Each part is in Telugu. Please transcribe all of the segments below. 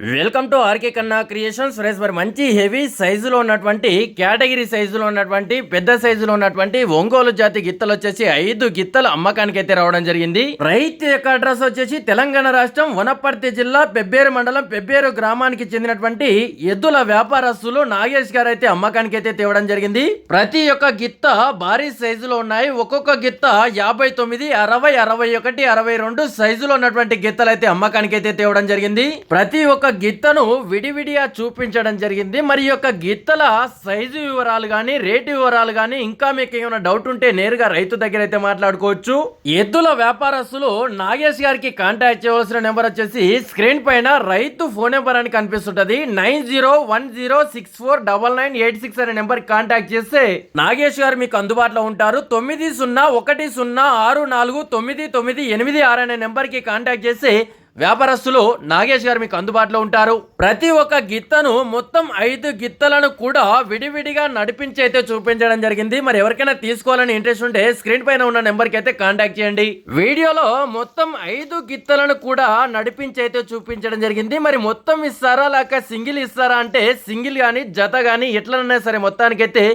Welcome to RK Kanna creations. Friends మరి మంచి హెవీ సైజులో ఉన్నటువంటి కేటగిరీ సైజులో ఉన్నటువంటి పెద్ద సైజులో ఉన్నటువంటి ఒంగోలు జాతి గిత్తలు వచ్చేసి ఐదు గిత్తలు అమ్మకానికి అయితే రావడం జరిగింది. రైతు యొక్క అడ్రస్ వచ్చేసి తెలంగాణ రాష్ట్రం వనపర్తి జిల్లా పెబ్బేరు మండలం పెబ్బేరు గ్రామానికి చెందినటువంటి ఎద్దుల వ్యాపారస్తులు నాగేష్ గారు అయితే అమ్మకానికి అయితే తేవడం జరిగింది. ప్రతి ఒక్క గిత్త భారీ సైజులో ఉన్నాయి. ఒక్కొక్క గిత్త యాభై తొమ్మిది అరవై అరవై ఒకటి అరవై రెండు సైజులో ఉన్నటువంటి గిత్తలు అయితే అమ్మకానికి అయితే తేవడం జరిగింది. ప్రతి ఒక్క గిత్తను విడివిడిగా చూపించడం జరిగింది. మరి ఈ యొక్క గిత్తల సైజు వివరాలు కానీ రేటు వివరాలు కానీ ఇంకా మీకు ఏమైనా డౌట్ ఉంటే నేరుగా రైతు దగ్గర అయితే మాట్లాడుకోవచ్చు. ఎద్దుల వ్యాపారస్తులు నాగేష్ గారికి కాంటాక్ట్ చేయవలసిన నెంబర్ వచ్చేసి స్క్రీన్ పైన రైతు ఫోన్ నెంబర్ అని కనిపిస్తుంటది. Nine zero one zero six four double nine eight six అనే నెంబర్ కాంటాక్ట్ చేస్తే నాగేష్ గారు మీకు అందుబాటులో ఉంటారు. తొమ్మిది సున్నా ఒకటి సున్నా ఆరు నాలుగు తొమ్మిది తొమ్మిది ఎనిమిది ఆరు అనే నెంబర్కి కాంటాక్ట్ చేసి వ్యాపారస్తులు నాగేష్ గారు మీకు అందుబాటులో ఉంటారు. ప్రతి ఒక్క గిత్తను మొత్తం ఐదు గిత్తలను కూడా విడివిడిగా నడిపించి అయితే చూపించడం జరిగింది. మరి ఎవరికైనా తీసుకోవాలని ఇంట్రెస్ట్ ఉంటే స్క్రీన్ పైన ఉన్న నెంబర్కి అయితే కాంటాక్ట్ చేయండి. వీడియోలో మొత్తం ఐదు గిత్తలను కూడా నడిపించి అయితే చూపించడం జరిగింది. మరి మొత్తం ఇస్తారా లేక సింగిల్ ఇస్తారా అంటే సింగిల్ గాని జత గాని ఎట్లనైనా సరే మొత్తానికైతే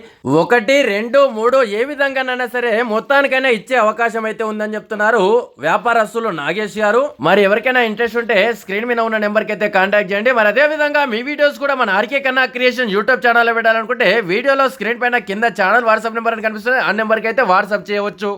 ఒకటి రెండు మూడు ఏ విధంగానైనా సరే మొత్తానికైనా ఇచ్చే అవకాశం అయితే ఉందని చెప్తున్నారు వ్యాపారస్తులు నాగేష్ గారు. మరి ఎవరికైనా ఇంట్రెస్ట్ ఉంటే స్క్రీన్ మీద ఉన్న నెంబర్కి అయితే కాంటాక్ట్ చేయండి. మరి అదే విధంగా మీ వీడియోస్ కూడా మన ఆర్కే కన్నా క్రియేషన్ యూట్యూబ్ ఛానల్లో పెట్టాలనుకుంటే వీడియోలో స్క్రీన్ పైన కింద ఛానల్ వాట్సాప్ నెంబర్ అని కనిపిస్తుంది. ఆ నెంబర్కి అయితే వాట్సాప్ చేయవచ్చు.